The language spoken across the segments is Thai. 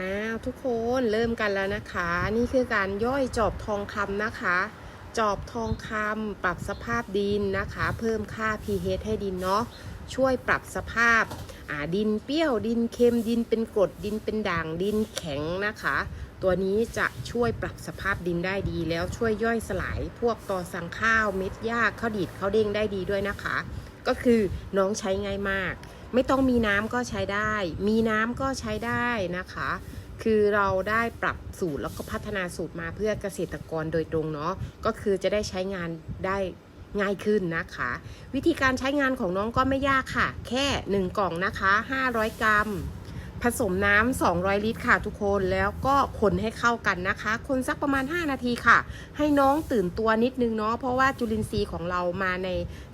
อ้าวทุกคนเริ่มกันแล้วนะคะ นี่คือการย่อยจอบทองคำนะคะ จอบทองคำปรับสภาพดินนะคะ เพิ่มค่า pH ให้ดินเนาะช่วยปรับสภาพาดินเปรี้ยวดินเค็มดินเป็นกรดดินเป็นด่างดินแข็งนะคะ ตัวนี้จะช่วยปรับสภาพดินได้ดี แล้วช่วยย่อยสลายพวกตอสังข้าวเม็ดหญ้าข้าวดีดข้าวเด้งได้ดีด้วยนะคะ ก็คือน้องใช้ง่ายมาก ไม่ต้องมีน้ำก็ใช้ได้ มีน้ำก็ใช้ได้นะคะ คือเราได้ปรับสูตรแล้วก็พัฒนาสูตรมาเพื่อเกษตรกรโดยตรงเนาะ ก็คือจะได้ใช้งานได้ง่ายขึ้นนะคะ วิธีการใช้งานของน้องก็ไม่ยากค่ะ แค่ 1 กล่องนะคะ 500 กรัม ผสมน้ำ200 ลิตรค่ะทุกคนแล้วก็คนให้เข้ากันนะคะ คนสักประมาณ 5 นาทีค่ะ ให้น้องตื่นตัวนิดนึงเนาะเพราะว่าจุลินทรีย์ของเรามาใน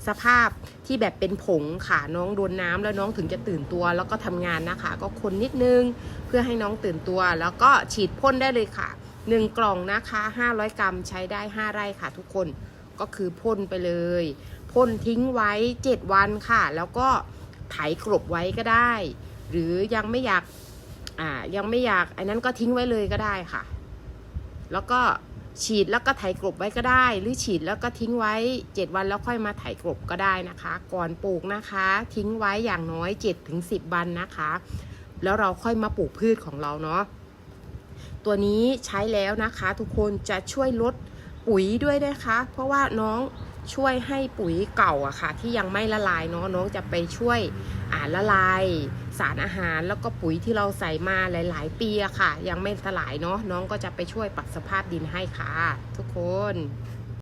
สภาพที่แบบเป็นผงค่ะน้องโดนน้ำแล้วน้องถึงจะตื่นตัวแล้วก็ทำงานนะคะ ก็คนนิดนึงเพื่อให้น้องตื่นตัว แล้วก็ฉีดพ่นได้เลยค่ะ 1 กล่องนะคะ 500 กรัมใช้ได้ 5 ไร่ค่ะ ทุกคนก็คือพ่นไปเลยพ่นทิ้งไว้ 7 วันค่ะ แล้วก็ไถกลบไว้ก็ได้ หรือยังไม่อยากอ่ายังไม่อยากอันนั้นก็ทิ้งไว้เลยก็ได้ค่ะ แล้วก็ฉีดแล้วก็ไถกลบไว้ก็ได้ หรือฉีดแล้วก็ทิ้งไว้ 7 วันแล้วค่อยมาไถกลบก็ได้นะคะ ก่อนปลูกนะคะ ทิ้งไว้อย่างน้อย 7-10 วันนะคะ แล้วเราค่อยมาปลูกพืชของเราเนาะตัวนี้ใช้แล้วนะคะ ทุกคนจะช่วยลดปุ๋ยด้วยนะคะ เพราะว่าน้อง ช่วยให้ปุ๋ยเก่าอะค่ะ ที่ยังไม่ละลายเนาะน้องจะไปช่วยอ่าละลาย สารอาหารแล้วก็ปุ๋ยที่เราใส่มาหลาย ๆ ปีอะค่ะ ยังไม่สลายเนาะน้องก็จะไปช่วยปรับสภาพดินให้ค่ะ ทุกคน